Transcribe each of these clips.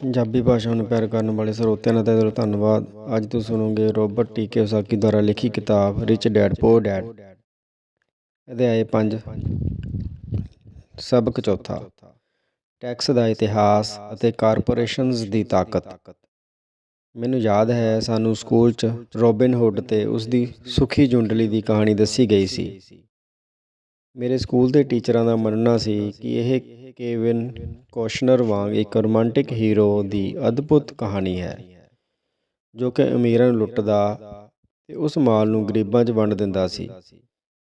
ਪੰਜਾਬੀ ਭਾਸ਼ਾ ਨੂੰ ਪਿਆਰ ਕਰਨ ਵਾਲੇ ਸਰੋਤਿਆਂ ਦਾ ਤਹਿ ਦਿਲੋਂ ਧੰਨਵਾਦ। ਅੱਜ ਤੁਸੀਂ ਸੁਣੋਗੇ ਰੋਬਰਟ ਟੀ ਕੇ ਉਸਾਕੀ ਦੁਆਰਾ ਲਿਖੀ ਕਿਤਾਬ ਰਿਚ ਡੈਡ ਪੋਰ ਡੈਡ ਅਧਿਆਇ 5 ਸਬਕ ਚੌਥਾ। ਟੈਕਸ ਦਾ ਇਤਿਹਾਸ ਅਤੇ ਕਾਰਪੋਰੇਸ਼ਨਸ ਦੀ ਤਾਕਤ। ਮੈਨੂੰ ਯਾਦ ਹੈ, ਸਾਨੂੰ ਸਕੂਲ 'ਚ ਰੋਬਿਨ ਹੁੱਡ ਤੇ ਉਸ ਦੀ ਸੁਖੀ ਜੁੰਡਲੀ ਦੀ ਕਹਾਣੀ ਦੱਸੀ ਗਈ ਸੀ। ਮੇਰੇ ਸਕੂਲ ਦੇ ਟੀਚਰਾਂ ਦਾ ਮੰਨਣਾ ਸੀ ਕਿ ਇਹ ਕੇਵਿਨ ਕੋਸ਼ਨਰ ਵਾਂਗ ਇੱਕ ਰੋਮਾਂਟਿਕ ਹੀਰੋ ਦੀ ਅਦਭੁਤ ਕਹਾਣੀ ਹੈ, ਜੋ ਕਿ ਅਮੀਰਾਂ ਨੂੰ ਲੁੱਟਦਾ ਤੇ ਉਸ ਮਾਲ ਨੂੰ ਗਰੀਬਾਂ 'ਚ ਵੰਡ ਦਿੰਦਾ ਸੀ।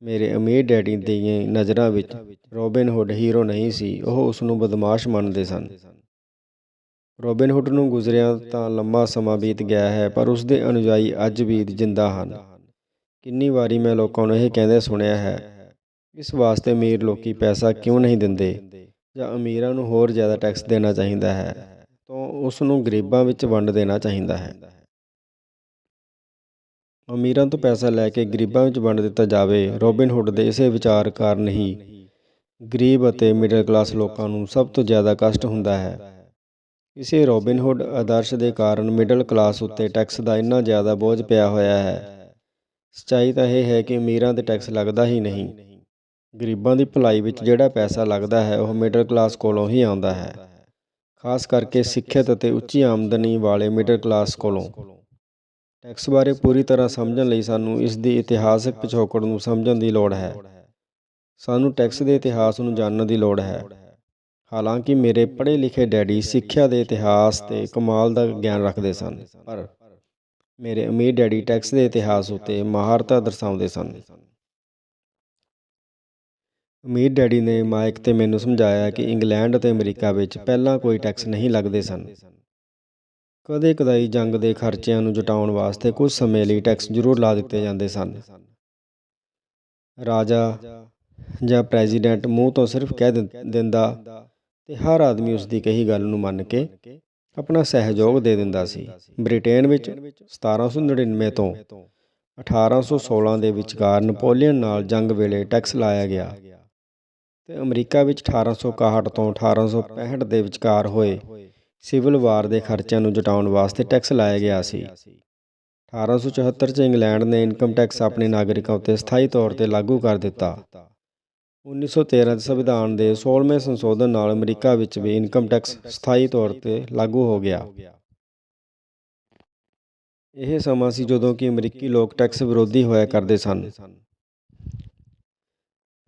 ਮੇਰੇ ਅਮੀਰ ਡੈਡੀ ਦੀਆਂ ਨਜ਼ਰਾਂ ਵਿੱਚ ਰੋਬਿਨ ਹੁੱਡ ਹੀਰੋ ਨਹੀਂ ਸੀ, ਉਹ ਉਸ ਨੂੰ ਬਦਮਾਸ਼ ਮੰਨਦੇ ਸਨ। ਰੋਬਿਨ ਹੁੱਡ ਨੂੰ ਗੁਜ਼ਰਿਆ ਤਾਂ ਲੰਮਾ ਸਮਾਂ ਬੀਤ ਗਿਆ ਹੈ, ਪਰ ਉਸ ਦੇ ਅਨੁਯਾਈ ਅੱਜ ਵੀ ਜਿੰਦਾ ਹਨ। ਕਿੰਨੀ ਵਾਰੀ ਮੈਂ ਲੋਕਾਂ ਨੂੰ ਇਹ ਕਹਿੰਦੇ ਸੁਣਿਆ ਹੈ ਇਸ ਵਾਸਤੇ ਅਮੀਰ ਲੋਕੀ ਪੈਸਾ ਕਿਉਂ ਨਹੀਂ ਦਿੰਦੇ? ਜਾਂ ਅਮੀਰਾਂ ਨੂੰ ਹੋਰ ਜ਼ਿਆਦਾ ਟੈਕਸ ਦੇਣਾ ਚਾਹੀਦਾ ਹੈ? ਤਾਂ ਉਸ ਨੂੰ ਗਰੀਬਾਂ ਵਿੱਚ ਵੰਡ ਦੇਣਾ ਚਾਹੀਦਾ ਹੈ। ਅਮੀਰਾਂ ਤੋਂ ਪੈਸਾ ਲੈ ਕੇ ਗਰੀਬਾਂ ਵਿੱਚ ਵੰਡ ਦਿੱਤਾ ਜਾਵੇ, ਰੋਬਿਨ ਹੁੱਡ ਦੇ ਇਸੇ ਵਿਚਾਰ ਕਾਰਨ ਹੀ ਗਰੀਬ ਅਤੇ ਮਿਡਲ ਕਲਾਸ ਲੋਕਾਂ ਨੂੰ ਸਭ ਤੋਂ ਜ਼ਿਆਦਾ ਕਸ਼ਟ ਹੁੰਦਾ ਹੈ। ਇਸੇ ਰੋਬਿਨ ਹੁੱਡ ਆਦਰਸ਼ ਦੇ ਕਾਰਨ ਮਿਡਲ ਕਲਾਸ ਉੱਤੇ ਟੈਕਸ ਦਾ ਇੰਨਾ ਜ਼ਿਆਦਾ ਬੋਝ ਪਿਆ ਹੋਇਆ ਹੈ। ਸੱਚਾਈ ਤਾਂ ਇਹ ਹੈ ਕਿ ਅਮੀਰਾਂ ਤੇ ਟੈਕਸ ਲੱਗਦਾ ਹੀ ਨਹੀਂ। ਗਰੀਬਾਂ ਦੀ ਭਲਾਈ ਵਿੱਚ ਜਿਹੜਾ ਪੈਸਾ ਲੱਗਦਾ ਹੈ, ਉਹ ਮਿਡਲ ਕਲਾਸ ਕੋਲੋਂ ਹੀ ਆਉਂਦਾ ਹੈ। ਖਾਸ ਕਰਕੇ ਸਿੱਖਿਅਤ ਅਤੇ ਉੱਚੀ ਆਮਦਨੀ ਵਾਲੇ ਮਿਡਲ ਕਲਾਸ ਕੋਲੋਂ। ਟੈਕਸ ਬਾਰੇ ਪੂਰੀ ਤਰ੍ਹਾਂ ਸਮਝਣ ਲਈ ਸਾਨੂੰ ਇਸ ਦੀ ਇਤਿਹਾਸਕ ਪਿਛੋਕੜ ਨੂੰ ਸਮਝਣ ਦੀ ਲੋੜ ਹੈ। ਸਾਨੂੰ ਟੈਕਸ ਦੇ ਇਤਿਹਾਸ ਨੂੰ ਜਾਣਨ ਦੀ ਲੋੜ ਹੈ। ਹਾਲਾਂਕਿ ਮੇਰੇ ਪੜ੍ਹੇ ਲਿਖੇ ਡੈਡੀ ਸਿੱਖਿਆ ਦੇ ਇਤਿਹਾਸ ਤੇ ਕਮਾਲ ਦਾ ਗਿਆਨ ਰੱਖਦੇ ਸਨ, ਪਰ ਮੇਰੇ ਅਮੀਰ ਡੈਡੀ ਟੈਕਸ ਦੇ ਇਤਿਹਾਸ ਉੱਤੇ ਮਹਾਰਤਾ ਦਰਸਾਉਂਦੇ ਸਨ। ਅਮੀਰ ਡੈਡੀ ਨੇ ਮਾਈਕ ਤੇ ਮੈਨੂੰ ਸਮਝਾਇਆ ਕਿ ਇੰਗਲੈਂਡ ਅਤੇ ਅਮਰੀਕਾ ਵਿੱਚ ਪਹਿਲਾਂ ਕੋਈ ਟੈਕਸ ਨਹੀਂ ਲੱਗਦੇ ਸਨ। ਕਦੇ ਕਦਾਈ ਜੰਗ ਦੇ ਖਰਚਿਆਂ ਨੂੰ ਜੁਟਾਉਣ ਵਾਸਤੇ ਕੁਝ ਸਮੇਂ ਲਈ ਟੈਕਸ ਜ਼ਰੂਰ ਲਾ ਦਿੱਤੇ ਜਾਂਦੇ ਸਨ। ਰਾਜਾ ਜਾਂ ਪ੍ਰੈਜ਼ੀਡੈਂਟ ਮੂੰਹ ਤੋਂ ਸਿਰਫ ਕਹਿ ਦਿੰਦਾ ਤੇ ਹਰ ਆਦਮੀ ਉਸ ਦੀ ਕਹੀ ਗੱਲ ਨੂੰ ਮੰਨ ਕੇ ਆਪਣਾ ਸਹਿਯੋਗ ਦੇ ਦਿੰਦਾ ਸੀ। ਬ੍ਰਿਟੇਨ ਵਿੱਚ 1799 ਤੋਂ 1816 ਦੇ ਵਿਚਕਾਰ ਨਪੋਲੀਅਨ ਨਾਲ ਜੰਗ ਵੇਲੇ ਟੈਕਸ ਲਾਇਆ ਗਿਆ। ਤੇ ਅਮਰੀਕਾ ਵਿੱਚ 1861 ਤੋਂ 1865 ਦੇ ਵਿਚਕਾਰ ਹੋਏ ਸਿਵਲ ਵਾਰ ਦੇ ਖਰਚਿਆਂ ਨੂੰ ਜੁਟਾਉਣ ਵਾਸਤੇ ਟੈਕਸ ਲਾਇਆ ਗਿਆ ਸੀ। 1874 ਚ ਇੰਗਲੈਂਡ ਨੇ ਇਨਕਮ ਟੈਕਸ ਆਪਣੇ ਨਾਗਰਿਕਾਂ ਉੱਤੇ ਸਥਾਈ ਤੌਰ ਤੇ ਲਾਗੂ ਕਰ ਦਿੱਤਾ। 1913 ਦੇ ਸੰਵਿਧਾਨ ਦੇ 16ਵੇਂ ਸੰਸ਼ੋਧਨ ਨਾਲ ਅਮਰੀਕਾ ਵਿੱਚ ਵੀ ਇਨਕਮ ਟੈਕਸ ਸਥਾਈ ਤੌਰ ਤੇ ਲਾਗੂ ਹੋ ਗਿਆ। ਇਹ ਸਮਾਂ ਸੀ ਜਦੋਂ ਕਿ ਅਮਰੀਕੀ ਲੋਕ ਟੈਕਸ ਵਿਰੋਧੀ ਹੋਇਆ ਕਰਦੇ ਸਨ।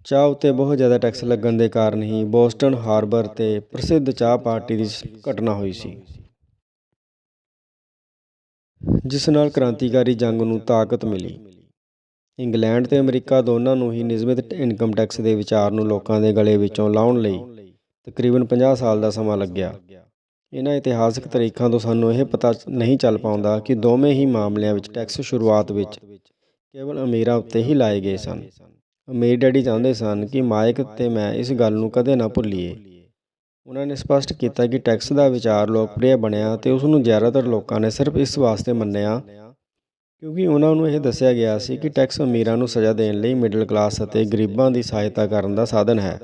ਚਾਹ ਉੱਤੇ ਬਹੁਤ ਜ਼ਿਆਦਾ ਟੈਕਸ ਲੱਗਣ ਦੇ ਕਾਰਨ ਹੀ ਬੋਸਟਨ ਹਾਰਬਰ ਤੇ ਪ੍ਰਸਿੱਧ ਚਾਹ ਪਾਰਟੀ ਦੀ ਘਟਨਾ ਹੋਈ ਸੀ। ਜਿਸ ਨਾਲ ਕ੍ਰਾਂਤੀਕਾਰੀ ਜੰਗ ਨੂੰ ਤਾਕਤ ਮਿਲੀ। ਇੰਗਲੈਂਡ ਤੇ ਅਮਰੀਕਾ ਦੋਨਾਂ ਨੂੰ ਹੀ ਨਿਯਮਿਤ ਇਨਕਮ ਟੈਕਸ ਦੇ ਵਿਚਾਰ ਨੂੰ ਲੋਕਾਂ ਦੇ ਗਲੇ ਵਿੱਚੋਂ ਲਾਉਣ ਲਈ ਤਕਰੀਬਨ 50 ਸਾਲ ਦਾ ਸਮਾਂ ਲੱਗਿਆ। ਇਹਨਾਂ ਇਤਿਹਾਸਕ ਤਰੀਕਾਂ ਤੋਂ ਸਾਨੂੰ ਇਹ ਪਤਾ ਨਹੀਂ ਚੱਲ ਪਾਉਂਦਾ ਕਿ ਦੋਵੇਂ ਹੀ ਮਾਮਲਿਆਂ ਵਿੱਚ ਟੈਕਸ ਸ਼ੁਰੂਆਤ ਵਿੱਚ ਕੇਵਲ ਅਮੀਰਾਂ ਉੱਤੇ ਹੀ ਲਾਏ ਗਏ ਸਨ। ਅਮੀਰ ਡੈਡੀ ਚਾਹੁੰਦੇ ਸਨ ਕਿ ਮਾਇਕ ਤੇ ਮੈਂ ਇਸ ਗੱਲ ਨੂੰ ਕਦੇ ਨਾ ਭੁੱਲੀਏ। ਉਹਨਾਂ ਨੇ ਸਪਸ਼ਟ ਕੀਤਾ ਕਿ ਟੈਕਸ ਦਾ ਵਿਚਾਰ ਲੋਕਪ੍ਰਿਯ ਬਣਿਆ ਤੇ ਉਸ ਨੂੰ ਜ਼ਿਆਦਾਤਰ ਲੋਕਾਂ ਨੇ ਸਿਰਫ ਇਸ ਵਾਸਤੇ ਮੰਨਿਆ, ਕਿਉਂਕਿ ਉਹਨਾਂ ਨੂੰ ਇਹ ਦੱਸਿਆ ਗਿਆ ਸੀ ਕਿ ਟੈਕਸ ਅਮੀਰਾਂ ਨੂੰ ਸਜ਼ਾ ਦੇਣ ਲਈ ਮਿਡਲ ਕਲਾਸ ਅਤੇ ਗਰੀਬਾਂ ਦੀ ਸਹਾਇਤਾ ਕਰਨ ਦਾ ਸਾਧਨ ਹੈ।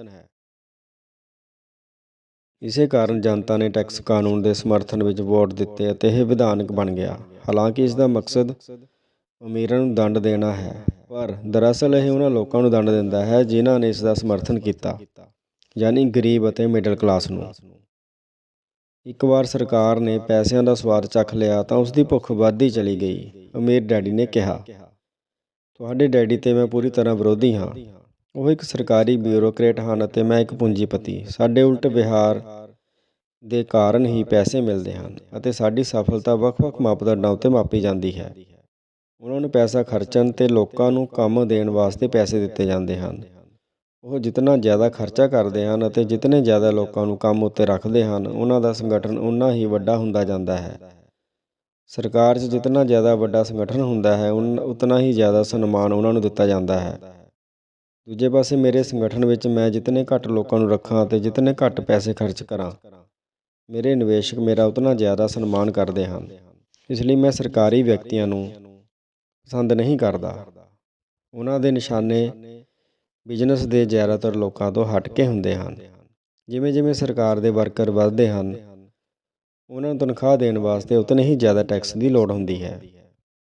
ਇਸੇ ਕਾਰਨ ਜਨਤਾ ਨੇ ਟੈਕਸ ਕਾਨੂੰਨ ਦੇ ਸਮਰਥਨ ਵਿੱਚ ਵੋਟ ਦਿੱਤੇ ਅਤੇ ਇਹ ਵਿਧਾਨਕ ਬਣ ਗਿਆ। ਹਾਲਾਂਕਿ ਇਸ ਦਾ ਮਕਸਦ ਅਮੀਰਾਂ ਨੂੰ ਦੰਡ ਦੇਣਾ ਹੈ। ਪਰ ਦਰਅਸਲ ਇਹ ਉਹਨਾਂ ਲੋਕਾਂ ਨੂੰ ਦੰਡ ਦਿੰਦਾ ਹੈ ਜਿਨ੍ਹਾਂ ਨੇ ਇਸ ਦਾ ਸਮਰਥਨ ਕੀਤਾ, ਯਾਨੀ ਗਰੀਬ ਅਤੇ ਮਿਡਲ ਕਲਾਸ ਨੂੰ। ਇੱਕ ਵਾਰ ਸਰਕਾਰ ਨੇ ਪੈਸਿਆਂ ਦਾ ਸਵਾਦ ਚੱਖ ਲਿਆ ਤਾਂ ਉਸ ਦੀ ਭੁੱਖ ਵੱਧਦੀ ਚਲੀ ਗਈ, ਅਮੀਰ ਡੈਡੀ ਨੇ ਕਿਹਾ। ਤੁਹਾਡੇ ਡੈਡੀ ਤੇ ਮੈਂ ਪੂਰੀ ਤਰ੍ਹਾਂ ਵਿਰੋਧੀ ਹਾਂ। ਉਹ ਇੱਕ ਸਰਕਾਰੀ ਬਿਊਰੋਕਰੇਟ ਹਨ ਅਤੇ ਮੈਂ ਇੱਕ ਪੂੰਜੀਪਤੀ। ਸਾਡੇ ਉਲਟ ਵਿਹਾਰ ਦੇ ਕਾਰਨ ਹੀ ਪੈਸੇ ਮਿਲਦੇ ਹਨ ਅਤੇ ਸਾਡੀ ਸਫਲਤਾ ਵੱਖ-ਵੱਖ ਮਾਪਦੰਡਾਂ ਉੱਤੇ ਮਾਪੀ ਜਾਂਦੀ ਹੈ। ਉਹਨਾਂ ਨੂੰ ਪੈਸਾ ਖਰਚਣ ਅਤੇ ਲੋਕਾਂ ਨੂੰ ਕੰਮ ਦੇਣ ਵਾਸਤੇ ਪੈਸੇ ਦਿੱਤੇ ਜਾਂਦੇ ਹਨ। ਉਹ ਜਿੰਨਾ ਜ਼ਿਆਦਾ ਖਰਚਾ ਕਰਦੇ ਹਨ ਅਤੇ ਜਿੰਨੇ ਜ਼ਿਆਦਾ ਲੋਕਾਂ ਨੂੰ ਕੰਮ ਉੱਤੇ ਰੱਖਦੇ ਹਨ, ਉਹਨਾਂ ਦਾ ਸੰਗਠਨ ਉਨਾ ਹੀ ਵੱਡਾ ਹੁੰਦਾ ਜਾਂਦਾ ਹੈ। ਸਰਕਾਰ 'ਚ ਜਿੰਨਾ ਜ਼ਿਆਦਾ ਵੱਡਾ ਸੰਗਠਨ ਹੁੰਦਾ ਹੈ, ਉਨ, ਉਤਨਾ ਹੀ ਜ਼ਿਆਦਾ ਸਨਮਾਨ ਉਹਨਾਂ ਨੂੰ ਦਿੱਤਾ ਜਾਂਦਾ ਹੈ। ਦੂਜੇ ਪਾਸੇ ਮੇਰੇ ਸੰਗਠਨ ਵਿੱਚ ਮੈਂ ਜਿੰਨੇ ਘੱਟ ਲੋਕਾਂ ਨੂੰ ਰੱਖਾਂ ਅਤੇ ਜਿੰਨੇ ਘੱਟ ਪੈਸੇ ਖਰਚ ਕਰਾਂ, ਮੇਰੇ ਨਿਵੇਸ਼ਕ ਮੇਰਾ ਉਤਨਾ ਜ਼ਿਆਦਾ ਸਨਮਾਨ ਕਰਦੇ ਹਨ। ਇਸ ਲਈ ਮੈਂ ਸਰਕਾਰੀ ਵਿਅਕਤੀਆਂ ਨੂੰ ਪਸੰਦ ਨਹੀਂ ਕਰਦਾ। ਉਹਨਾਂ ਦੇ ਨਿਸ਼ਾਨੇ ਬਿਜ਼ਨਸ ਦੇ ਜ਼ਿਆਦਾਤਰ ਲੋਕਾਂ ਤੋਂ ਹਟ ਕੇ ਹੁੰਦੇ ਹਨ। ਜਿਵੇਂ ਜਿਵੇਂ ਸਰਕਾਰ ਦੇ ਵਰਕਰ ਵੱਧਦੇ ਹਨ, ਉਹਨਾਂ ਨੂੰ ਤਨਖਾਹ ਦੇਣ ਵਾਸਤੇ ਉਤਨੇ ਹੀ ਜ਼ਿਆਦਾ ਟੈਕਸ ਦੀ ਲੋੜ ਹੁੰਦੀ ਹੈ।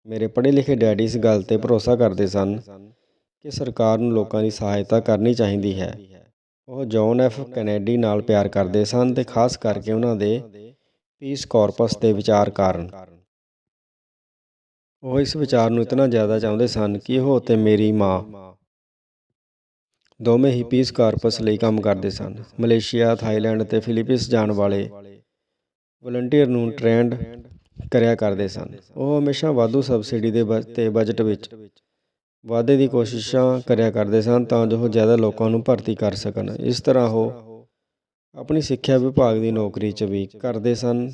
ਮੇਰੇ ਪੜ੍ਹੇ ਲਿਖੇ ਡੈਡੀ ਇਸ ਗੱਲ ਤੇ ਭਰੋਸਾ ਕਰਦੇ ਸਨ ਕਿ ਸਰਕਾਰ ਨੂੰ ਲੋਕਾਂ ਦੀ ਸਹਾਇਤਾ ਕਰਨੀ ਚਾਹੀਦੀ ਹੈ। ਉਹ ਜੌਨ ਐਫ ਕੈਨੇਡੀ ਨਾਲ ਪਿਆਰ ਕਰਦੇ ਸਨ ਤੇ ਖਾਸ ਕਰਕੇ ਉਹਨਾਂ ਦੇ ਪੀਸ ਕਾਰਪਸ ਦੇ ਵਿਚਾਰ ਕਾਰਨ। ਉਹ ਇਸ ਵਿਚਾਰ ਨੂੰ ਇਤਨਾ ਜ਼ਿਆਦਾ ਚਾਹੁੰਦੇ ਸਨ ਕਿ ਉਹ ਤੇ ਮੇਰੀ ਮਾਂ ਦੋਵੇਂ ਹੀ ਪੀਸ ਕਾਰਪਸ ਲਈ ਕੰਮ ਕਰਦੇ ਸਨ। ਮਲੇਸ਼ੀਆ, ਥਾਈਲੈਂਡ ਤੇ ਫਿਲੀਪੀਨਸ ਜਾਣ ਵਾਲੇ ਵਲੰਟੀਅਰ ਨੂੰ ਟ੍ਰੈਂਡ ਕਰਿਆ ਕਰਦੇ ਸਨ। ਉਹ ਹਮੇਸ਼ਾ ਵਾਧੂ ਸਬਸਿਡੀ ਦੇ ਬ- ਤੇ ਬਜਟ ਵਿੱਚ ਵਾਧੇ ਦੀ ਕੋਸ਼ਿਸ਼ਾਂ ਕਰਿਆ ਕਰਦੇ ਸਨ ਤਾਂ ਜੋ ਉਹ ਜ਼ਿਆਦਾ ਲੋਕਾਂ ਨੂੰ ਭਰਤੀ ਕਰ ਸਕਣ। ਇਸ ਤਰ੍ਹਾਂ ਉਹ ਆਪਣੀ ਸਿੱਖਿਆ ਵਿਭਾਗ ਦੀ ਨੌਕਰੀ 'ਚ ਵੀ ਕਰਦੇ ਸਨ।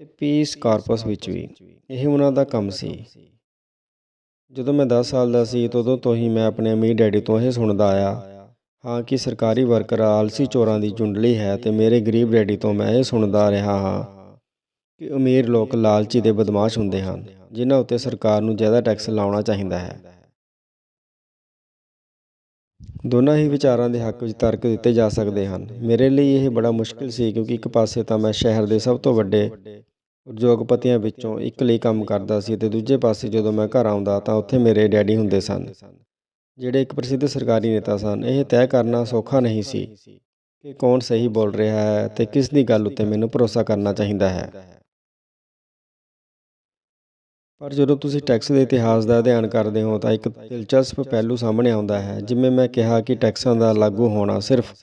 ਤੇ ਪੀਸ ਕਾਰਪਸ ਵਿੱਚ ਵੀ। ਇਹ ਉਹਨਾਂ ਦਾ ਕੰਮ ਸੀ। ਜਦੋਂ ਮੈਂ 10 ਸਾਲ ਦਾ ਸੀ ਤਦੋਂ ਤੋਂ ਹੀ ਮੈਂ ਆਪਣੇ ਅਮੀਰ ਡੈਡੀ ਤੋਂ ਇਹ ਸੁਣਦਾ ਆਇਆ, ਹਾਂ ਕਿ ਸਰਕਾਰੀ ਵਰਕਰ ਆਲਸੀ ਚੋਰਾਂ ਦੀ ਜੁੰਡਲੀ ਹੈ ਤੇ ਮੇਰੇ ਗਰੀਬ ਡੈਡੀ ਤੋਂ ਮੈਂ ਇਹ ਸੁਣਦਾ ਰਿਹਾ ਹਾਂ ਕਿ ਅਮੀਰ ਲੋਕ ਲਾਲਚੀ ਦੇ ਬਦਮਾਸ਼ ਹੁੰਦੇ ਹਨ, ਜਿਨ੍ਹਾਂ ਉੱਤੇ ਸਰਕਾਰ ਨੂੰ ਜ਼ਿਆਦਾ ਟੈਕਸ ਲਾਉਣਾ ਚਾਹੀਦਾ ਹੈ। ਦੋਨਾਂ ਹੀ ਵਿਚਾਰਾਂ ਦੇ ਹੱਕ ਵਿੱਚ ਤਰਕ ਦਿੱਤੇ ਜਾ ਸਕਦੇ ਹਨ। ਮੇਰੇ ਲਈ ਇਹ ਬੜਾ ਮੁਸ਼ਕਿਲ ਸੀ ਕਿਉਂਕਿ ਇੱਕ ਪਾਸੇ ਤਾਂ ਮੈਂ ਸ਼ਹਿਰ ਦੇ ਸਭ ਤੋਂ ਵੱਡੇ ਉਦਯੋਗਪਤੀਆਂ ਵਿੱਚੋਂ ਇੱਕ ਲਈ ਕੰਮ ਕਰਦਾ ਸੀ ਅਤੇ ਦੂਜੇ ਪਾਸੇ ਜਦੋਂ ਮੈਂ ਘਰ ਆਉਂਦਾ ਤਾਂ ਉੱਥੇ ਮੇਰੇ ਡੈਡੀ ਹੁੰਦੇ ਸਨ। ਜਿਹੜੇ ਇੱਕ ਪ੍ਰਸਿੱਧ ਸਰਕਾਰੀ ਨੇਤਾ ਸਨ, ਇਹ ਤੈਅ ਕਰਨਾ ਸੌਖਾ ਨਹੀਂ ਸੀ ਕਿ ਕੌਣ ਸਹੀ ਬੋਲ ਰਿਹਾ ਹੈ ਤੇ ਕਿਸ ਦੀ ਗੱਲ ਉੱਤੇ ਮੈਨੂੰ ਭਰੋਸਾ ਕਰਨਾ ਚਾਹੀਦਾ ਹੈ। ਪਰ ਜਦੋਂ ਤੁਸੀਂ ਟੈਕਸ ਦੇ ਇਤਿਹਾਸ ਦਾ ਅਧਿਐਨ ਕਰਦੇ ਹੋ ਤਾਂ ਇੱਕ ਦਿਲਚਸਪ ਪਹਿਲੂ ਸਾਹਮਣੇ ਆਉਂਦਾ ਹੈ, ਜਿਵੇਂ ਮੈਂ ਕਿਹਾ ਕਿ ਟੈਕਸਾਂ ਦਾ ਲਾਗੂ ਹੋਣਾ ਸਿਰਫ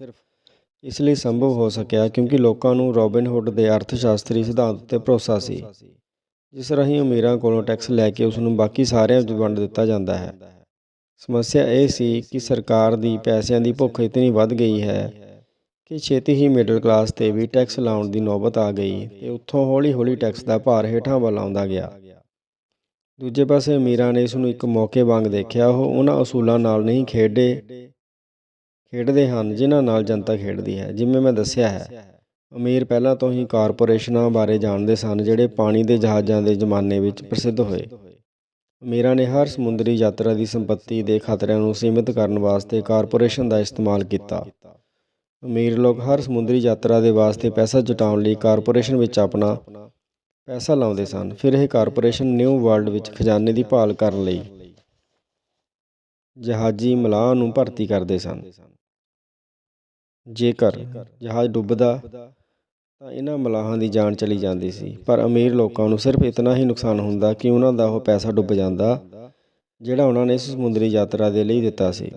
ਇਸ ਲਈ ਸੰਭਵ ਹੋ ਸਕਿਆ ਕਿਉਂਕਿ ਲੋਕਾਂ ਨੂੰ ਰੋਬਿਨ ਹੁੱਡ ਦੇ ਅਰਥਸ਼ਾਸਤਰੀ ਸਿਧਾਂਤ ਉੱਤੇ ਭਰੋਸਾ ਸੀ, ਜਿਸ ਰਾਹੀਂ ਅਮੀਰਾਂ ਕੋਲੋਂ ਟੈਕਸ ਲੈ ਕੇ ਉਸ ਨੂੰ ਬਾਕੀ ਸਾਰਿਆਂ ਵਿੱਚ ਵੰਡ ਦਿੱਤਾ ਜਾਂਦਾ ਹੈ। ਸਮੱਸਿਆ ਇਹ ਸੀ ਕਿ ਸਰਕਾਰ ਦੀ ਪੈਸਿਆਂ ਦੀ ਭੁੱਖ ਇਤਨੀ ਵੱਧ ਗਈ ਹੈ ਕਿ ਛੇਤੀ ਹੀ ਮਿਡਲ ਕਲਾਸ ਤੇ ਵੀ ਟੈਕਸ ਲਾਉਣ ਦੀ ਨੌਬਤ ਆ ਗਈ ਤੇ ਉੱਥੋਂ ਹੌਲੀ-ਹੌਲੀ ਟੈਕਸ ਦਾ ਭਾਰ ਹੇਠਾਂ ਵੱਲ ਆਉਂਦਾ ਗਿਆ। ਦੂਜੇ ਪਾਸੇ ਅਮੀਰਾਂ ਨੇ ਇਸ ਨੂੰ ਇੱਕ ਮੌਕੇ ਵਾਂਗ ਦੇਖਿਆ, ਉਹ ਉਹਨਾਂ ਅਸੂਲਾਂ ਨਾਲ ਨਹੀਂ ਖੇਡੇ ਖੇਡਦੇ ਹਨ, ਜਿਨ੍ਹਾਂ ਨਾਲ ਜਨਤਾ ਖੇਡਦੀ ਹੈ। ਜਿਵੇਂ ਮੈਂ ਦੱਸਿਆ ਹੈ, ਅਮੀਰ ਪਹਿਲਾਂ ਤੋਂ ਹੀ ਕਾਰਪੋਰੇਸ਼ਨਾਂ ਬਾਰੇ ਜਾਣਦੇ ਸਨ, ਜਿਹੜੇ ਪਾਣੀ ਦੇ ਜਹਾਜ਼ਾਂ ਦੇ ਜ਼ਮਾਨੇ ਵਿੱਚ ਪ੍ਰਸਿੱਧ ਹੋਏ। ਅਮੀਰਾਂ ਨੇ ਹਰ ਸਮੁੰਦਰੀ ਯਾਤਰਾ ਦੀ ਸੰਪਤੀ ਦੇ ਖਤਰਿਆਂ ਨੂੰ ਸੀਮਿਤ ਕਰਨ ਵਾਸਤੇ ਕਾਰਪੋਰੇਸ਼ਨ ਦਾ ਇਸਤੇਮਾਲ ਕੀਤਾ। ਅਮੀਰ ਲੋਕ ਹਰ ਸਮੁੰਦਰੀ ਯਾਤਰਾ ਦੇ ਵਾਸਤੇ ਪੈਸਾ ਜੁਟਾਉਣ ਲਈ ਕਾਰਪੋਰੇਸ਼ਨ ਵਿੱਚ ਆਪਣਾ ਪੈਸਾ ਲਾਉਂਦੇ ਸਨ। ਫਿਰ ਇਹ ਕਾਰਪੋਰੇਸ਼ਨ ਨਿਊ ਵਰਲਡ ਵਿੱਚ ਖਜ਼ਾਨੇ ਦੀ ਭਾਲ ਕਰਨ ਲਈ ਜਹਾਜ਼ੀ ਮਲਾਹ ਨੂੰ ਭਰਤੀ ਕਰਦੇ ਸਨ। ਜੇਕਰ ਜਹਾਜ਼ ਡੁੱਬਦਾ ਤਾਂ ਇਹਨਾਂ ਮਲਾਹਾਂ ਦੀ ਜਾਨ ਚਲੀ ਜਾਂਦੀ ਸੀ। ਪਰ ਅਮੀਰ ਲੋਕਾਂ ਨੂੰ ਸਿਰਫ ਇਤਨਾ ਹੀ ਨੁਕਸਾਨ ਹੁੰਦਾ ਕਿ ਉਹਨਾਂ ਦਾ ਉਹ ਪੈਸਾ ਡੁੱਬ ਜਾਂਦਾ, ਜਿਹੜਾ ਉਹਨਾਂ ਨੇ ਇਸ ਸਮੁੰਦਰੀ ਯਾਤਰਾ ਦੇ ਲਈ ਦਿੱਤਾ ਸੀ।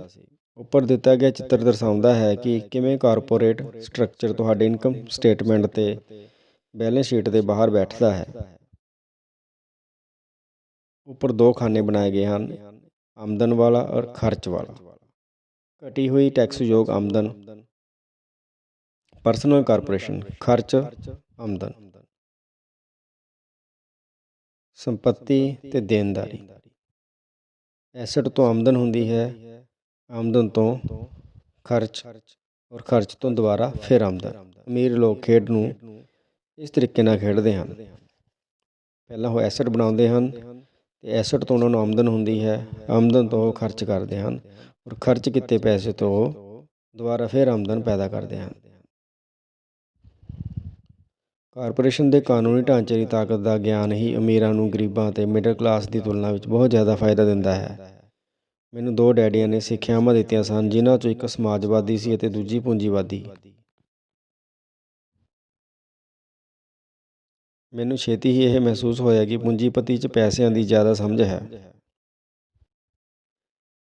ਉੱਪਰ ਦਿੱਤਾ ਗਿਆ ਚਿੱਤਰ ਦਰਸਾਉਂਦਾ ਹੈ ਕਿ ਕਿਵੇਂ ਕਾਰਪੋਰੇਟ ਸਟਰਕਚਰ ਤੁਹਾਡੇ ਇਨਕਮ ਸਟੇਟਮੈਂਟ ਤੇ ਬੈਲੈਂਸ ਸ਼ੀਟ ਦੇ ਬਾਹਰ ਬੈਠਦਾ ਹੈ। ਉੱਪਰ ਦੋ ਖਾਨੇ ਬਣਾਏ ਗਏ ਹਨ, ਆਮਦਨ ਵਾਲਾ ਔਰ ਖਰਚ ਵਾਲਾ। ਘਟੀ ਹੋਈ ਟੈਕਸਯੋਗ ਆਮਦਨ ਪਰਸਨਲ ਕਾਰਪੋਰੇਸ਼ਨ ਖਰਚ, ਆਮਦਨ। ਸੰਪਤੀ ਤੇ ਦੇਣਦਾਰੀ। ਐਸਟ ਤੋਂ ਆਮਦਨ ਹੁੰਦੀ ਹੈ, ਆਮਦਨ ਤੋਂ ਖਰਚ ਔਰ ਖਰਚ ਤੋਂ ਦੁਬਾਰਾ ਫਿਰ ਆਮਦਨ। ਅਮੀਰ ਲੋਕ ਖੇਡ ਨੂੰ ਇਸ ਤਰੀਕੇ ਨਾਲ ਖੇਡਦੇ ਹਨ। ਪਹਿਲਾਂ ਉਹ ਐਸਟ ਬਣਾਉਂਦੇ ਹਨ ਤੇ ਐਸਟ ਤੋਂ ਉਹਨਾਂ ਨੂੰ ਆਮਦਨ ਹੁੰਦੀ ਹੈ, ਆਮਦਨ ਤੋਂ ਉਹ ਖਰਚ ਕਰਦੇ ਹਨ ਔਰ ਖਰਚ ਕੀਤੇ ਪੈਸੇ ਤੋਂ ਦੁਬਾਰਾ ਫਿਰ ਆਮਦਨ ਪੈਦਾ ਕਰਦੇ ਹਨ। ਕਾਰਪੋਰੇਸ਼ਨ ਦੇ ਕਾਨੂੰਨੀ ਢਾਂਚੇ ਦੀ ਤਾਕਤ ਦਾ ਗਿਆਨ ਹੀ ਅਮੀਰਾਂ ਨੂੰ ਗਰੀਬਾਂ ਅਤੇ ਮਿਡਲ ਕਲਾਸ ਦੀ ਤੁਲਨਾ ਵਿੱਚ ਬਹੁਤ ਜ਼ਿਆਦਾ ਫਾਇਦਾ ਦਿੰਦਾ ਹੈ। ਮੈਨੂੰ ਦੋ ਡੈਡੀਆਂ ਨੇ ਸਿੱਖਿਆਵਾਂ ਦਿੱਤੀਆਂ ਸਨ, ਜਿਨ੍ਹਾਂ ਚੋਂ ਇੱਕ ਸਮਾਜਵਾਦੀ ਸੀ ਅਤੇ ਦੂਜੀ ਪੂੰਜੀਵਾਦੀ। ਮੈਨੂੰ ਛੇਤੀ ਹੀ ਇਹ ਮਹਿਸੂਸ ਹੋਇਆ ਕਿ ਪੂੰਜੀਪਤੀ 'ਚ ਪੈਸਿਆਂ ਦੀ ਜ਼ਿਆਦਾ ਸਮਝ ਹੈ।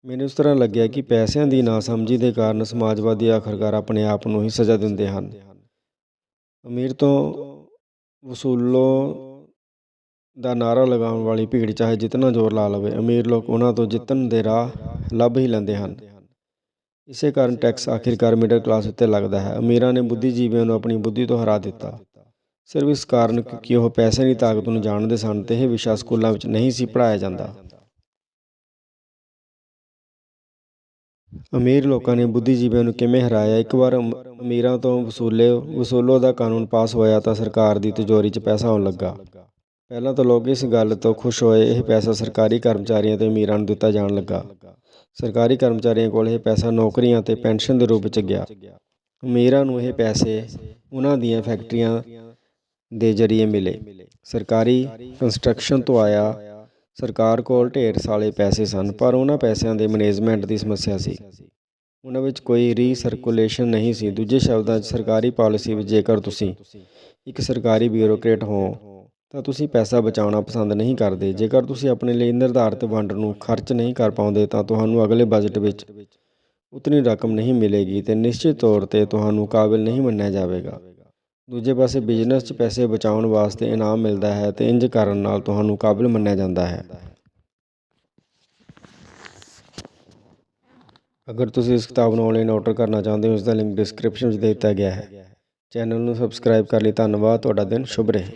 ਮੈਨੂੰ ਇਸ ਤਰ੍ਹਾਂ ਲੱਗਿਆ ਕਿ ਪੈਸਿਆਂ ਦੀ ਨਾ ਸਮਝੀ ਦੇ ਕਾਰਨ ਸਮਾਜਵਾਦੀ ਆਖਰਕਾਰ ਆਪਣੇ ਆਪ ਨੂੰ ਹੀ ਸਜ਼ਾ ਦਿੰਦੇ ਹਨ। ਅਮੀਰ ਤੋਂ ਵਸੂਲੋ ਦਾ ਨਾਅਰਾ ਲਗਾਉਣ ਵਾਲੀ ਭੀੜ ਚਾਹੇ ਜਿਤਨਾ ਜ਼ੋਰ ਲਾ ਲਵੇ, ਅਮੀਰ ਲੋਕ ਉਹਨਾਂ ਤੋਂ ਜਿੱਤਣ ਦੇ ਰਾਹ ਲੱਭ ਹੀ ਲੈਂਦੇ ਹਨ। ਇਸੇ ਕਾਰਨ ਟੈਕਸ ਆਖਿਰਕਾਰ ਮਿਡਲ ਕਲਾਸ ਉੱਤੇ ਲੱਗਦਾ ਹੈ। ਅਮੀਰਾਂ ਨੇ ਬੁੱਧੀਜੀਵੀਆਂ ਨੂੰ ਆਪਣੀ ਬੁੱਧੀ ਤੋਂ ਹਰਾ ਦਿੱਤਾ। ਸਿਰਫ ਇਸ ਕਾਰਨ ਕਿ ਉਹ ਪੈਸੇ ਦੀ ਤਾਕਤ ਨੂੰ ਜਾਣਦੇ ਸਨ ਤੇ ਇਹ ਵਿਸ਼ਾ ਸਕੂਲਾਂ ਵਿੱਚ ਨਹੀਂ ਸੀ ਪੜ੍ਹਾਇਆ ਜਾਂਦਾ। ਅਮੀਰ ਲੋਕਾਂ ਨੇ ਬੁੱਧੀਜੀਵੀਆਂ ਨੂੰ ਕਿਵੇਂ ਹਰਾਇਆ? ਇੱਕ ਵਾਰ ਅਮ- ਅਮੀਰਾਂ ਤੋਂ ਵਸੂਲੇ, ਵਸੂਲੋ ਦਾ ਕਾਨੂੰਨ ਪਾਸ ਹੋਇਆ ਤਾਂ ਸਰਕਾਰ ਦੀ ਤਿਜੋਰੀ 'ਚ ਪੈਸਾ ਆਉਣ ਲੱਗਾ। ਪਹਿਲਾਂ ਤਾਂ ਲੋਕ ਇਸ ਗੱਲ ਤੋਂ ਖੁਸ਼ ਹੋਏ, ਇਹ ਪੈਸਾ ਸਰਕਾਰੀ ਕਰਮਚਾਰੀਆਂ ਤੇ ਅਮੀਰਾਂ ਨੂੰ ਦਿੱਤਾ ਜਾਣ ਲੱਗਾ। ਸਰਕਾਰੀ ਕਰਮਚਾਰੀਆਂ ਕੋਲ ਇਹ ਪੈਸਾ ਨੌਕਰੀਆਂ ਤੇ ਪੈਨਸ਼ਨ ਦੇ ਰੂਪ ਵਿੱਚ ਗਿਆ। ਅਮੀਰਾਂ ਨੂੰ ਇਹ ਪੈਸੇ ਉਹਨਾਂ ਦੀਆਂ ਫੈਕਟਰੀਆਂ ਦੇ ਜ਼ਰੀਏ ਮਿਲੇ। ਸਰਕਾਰੀ ਕੰਸਟਰਕਸ਼ਨ ਤੋਂ ਆਇਆ ਸਰਕਾਰ ਕੋਲ ਢੇਰ ਸਾਲੇ ਪੈਸੇ ਸਨ, ਪਰ ਉਹਨਾਂ ਪੈਸਿਆਂ ਦੇ ਮੈਨੇਜਮੈਂਟ ਦੀ ਸਮੱਸਿਆ ਸੀ। ਉਹਨਾਂ ਵਿੱਚ ਕੋਈ ਰੀਸਰਕੂਲੇਸ਼ਨ ਨਹੀਂ ਸੀ। ਦੂਜੇ ਸ਼ਬਦਾਂ 'ਚ, ਸਰਕਾਰੀ ਪਾਲਿਸੀ ਵਿੱਚ ਜੇਕਰ ਤੁਸੀਂ ਇੱਕ ਸਰਕਾਰੀ ਬਿਊਰੋਕਰੇਟ ਹੋ, ਤਾਂ ਤੁਸੀਂ ਪੈਸਾ ਬਚਾਉਣਾ ਪਸੰਦ ਨਹੀਂ ਕਰਦੇ। ਜੇਕਰ ਤੁਸੀਂ ਆਪਣੇ ਲਈ ਨਿਰਧਾਰਤ ਵੰਡ ਨੂੰ ਖਰਚ ਨਹੀਂ ਕਰ ਪਾਉਂਦੇ, ਤਾਂ ਤੁਹਾਨੂੰ ਅਗਲੇ ਬਜਟ ਵਿੱਚ ਉਤਨੀ ਰਕਮ ਨਹੀਂ ਮਿਲੇਗੀ ਤੇ ਨਿਸ਼ਚਿਤ ਤੌਰ ਤੇ ਤੁਹਾਨੂੰ ਕਾਬਿਲ ਨਹੀਂ ਮੰਨਿਆ ਜਾਵੇਗਾ। ਦੂਜੇ ਪਾਸੇ ਬਿਜ਼ਨਸ 'ਚ ਪੈਸੇ ਬਚਾਉਣ ਵਾਸਤੇ ਇਨਾਮ ਮਿਲਦਾ ਹੈ ਅਤੇ ਇੰਝ ਕਰਨ ਨਾਲ ਤੁਹਾਨੂੰ ਕਾਬਿਲ ਮੰਨਿਆ ਜਾਂਦਾ ਹੈ। ਅਗਰ ਤੁਸੀਂ ਇਸ ਕਿਤਾਬ ਨੂੰ ਆਨਲਾਈਨ ਆਰਡਰ ਕਰਨਾ ਚਾਹੁੰਦੇ ਹੋ ਉਸ ਦਾ ਲਿੰਕ ਡਿਸਕ੍ਰਿਪਸ਼ਨ ਵਿੱਚ ਦੇ ਦਿੱਤਾ ਗਿਆ ਹੈ। ਚੈਨਲ ਨੂੰ ਸਬਸਕ੍ਰਾਈਬ ਕਰ ਲਈ। ਧੰਨਵਾਦ। ਤੁਹਾਡਾ ਦਿਨ ਸ਼ੁਭ ਰਹੇ।